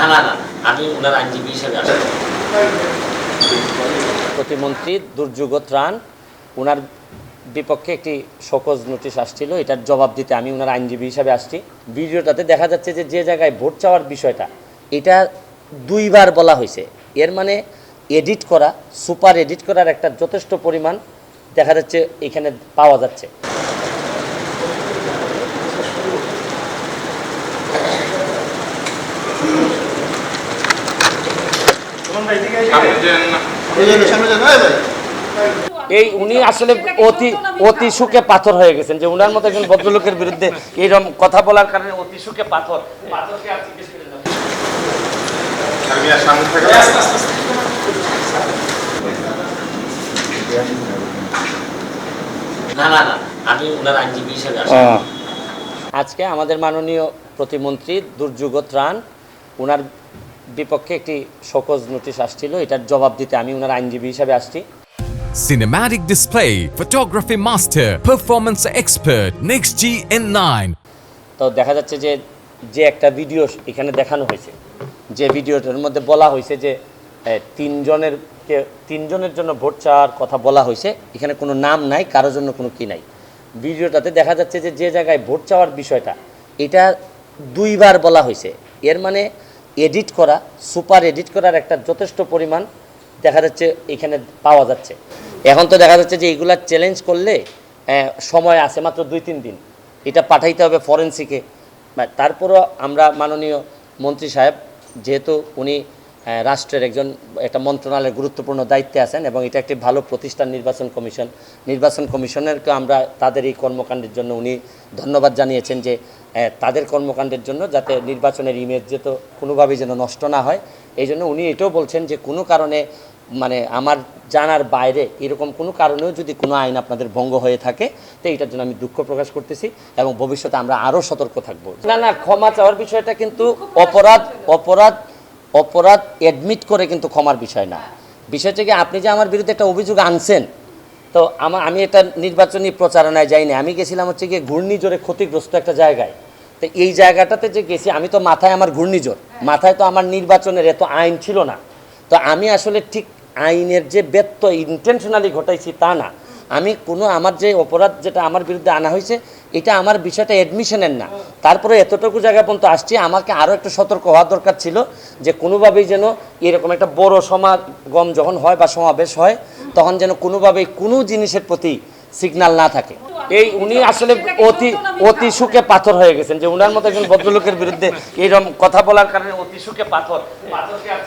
না না না আমি ওনার আইনজীবী হিসেবে প্রতিমন্ত্রী দুর্যোগ ত্রাণ ওনার বিপক্ষে একটি সকজ নোটিশ আসছিল, এটার জবাব দিতে আমি ওনার আইনজীবী হিসাবে আসছি। ভিডিওটাতে দেখা যাচ্ছে যে যে জায়গায় ভোট চাওয়ার বিষয়টা, এটা দুইবার বলা হয়েছে। এর মানে এডিট করা, সুপার এডিট করার একটা যথেষ্ট পরিমাণ দেখা যাচ্ছে এখানে পাওয়া যাচ্ছে। এই উনি আসলে অতি অতি সুখে পাথর হয়ে গেছেন যে উনার মতো একজন ভদ্রলোকের বিরুদ্ধে এইরকম কথা বলার কারণে অতি সুখে পাথর। পাথরকে আর জিজ্ঞেস করে না। না না না আমি ওনার আইনজীবী হিসেবে আজকে আমাদের মাননীয় প্রতিমন্ত্রী দুর্যোগ ত্রাণ ওনার বিপক্ষে একটি শোকজ নোটিশ আসছিল এটার জবাব দিতে আমি ওনার আইনজীবী হিসাবে আসছি। Cinematic display, photography master, performance expert, Next G N9. তো দেখা যাচ্ছে যে যে একটা ভিডিও এখানে দেখানো হয়েছে যে ভিডিওটার মধ্যে বলা হয়েছে যে তিনজনের কে তিনজনের জন্য ভোট চাওয়ার কথা বলা হয়েছে এখানে কোনো নাম নাই কারোর জন্য কোনো কি নাই। ভিডিওটাতে দেখা যাচ্ছে যে যে জায়গায় ভোট চাওয়ার বিষয়টা এটা দুইবার বলা হয়েছে। এর মানে এডিট করা, সুপার এডিট করার একটা যথেষ্ট পরিমাণ দেখা যাচ্ছে এখানে পাওয়া যাচ্ছে। এখন তো দেখা যাচ্ছে যে এগুলা চ্যালেঞ্জ করলে সময় আছে মাত্র দুই তিন দিন। এটা পাঠাইতে হবে ফরেন্সিকে তারপরও আমরা মাননীয় মন্ত্রী সাহেব, যেহেতু উনি রাষ্ট্রের একজন, একটা মন্ত্রণালয়ের গুরুত্বপূর্ণ দায়িত্বে আছেন এবং এটা একটি ভালো প্রতিষ্ঠান নির্বাচন কমিশন। নির্বাচন কমিশনেরকে আমরা তাদের এই কর্মকাণ্ডের জন্য উনি ধন্যবাদ জানিয়েছেন যে তাদের কর্মকাণ্ডের জন্য যাতে নির্বাচনের ইমেজ যেত কোনোভাবেই যেন নষ্ট না হয়। এই জন্য উনি এটাও বলছেন যে, কোনো কারণে মানে আমার জানার বাইরে এরকম কোনো কারণেও যদি কোনো আইন আপনাদের ভঙ্গ হয়ে থাকে, তো এটার জন্য আমি দুঃখ প্রকাশ করতেছি এবং ভবিষ্যতে আমরা আরও সতর্ক থাকব। না না, ক্ষমা চাওয়ার বিষয়টা কিন্তু অপরাধ অপরাধ অপরাধ অ্যাডমিট করে কিন্তু ক্ষমার বিষয় না। বিষয় হচ্ছে কি, আপনি যে আমার বিরুদ্ধে একটা অভিযোগ আনছেন, তো আমার আমি এটা নির্বাচনী প্রচারণায় যাইনি। আমি গেছিলাম হচ্ছে গিয়ে ঘূর্ণিঝড়ে ক্ষতিগ্রস্ত একটা জায়গায়। তো এই জায়গাটাতে যে গেছি, আমি তো মাথায় আমার ঘূর্ণিঝড়, মাথায় তো আমার নির্বাচনের এত আইন ছিল না। তো আমি আসলে ঠিক আইনের যে ব্যত্য ইন্টেনশনালি ঘটাইছি তা না। আমি কোনো আমার যে অপরাধ যেটা আমার বিরুদ্ধে আনা হয়েছে, এটা আমার বিষয়টা অ্যাডমিশনের না। তারপরে এতটুকু জায়গা পর্যন্ত আসছি, আমাকে আরও একটু সতর্ক হওয়া দরকার ছিল যে কোনোভাবেই যেন এরকম একটা বড় সমাগম যখন হয় বা সমাবেশ হয়, তখন যেন কোনোভাবেই কোনো জিনিসের প্রতি সিগন্যাল না থাকে। এই উনি আসলে অতি অতি সুখে পাথর হয়ে গেছেন যে উনার মতো একজন ভদ্রলোকের বিরুদ্ধে এইরকম কথা বলার কারণে অতি সুখে পাথর। পাথরকে আর।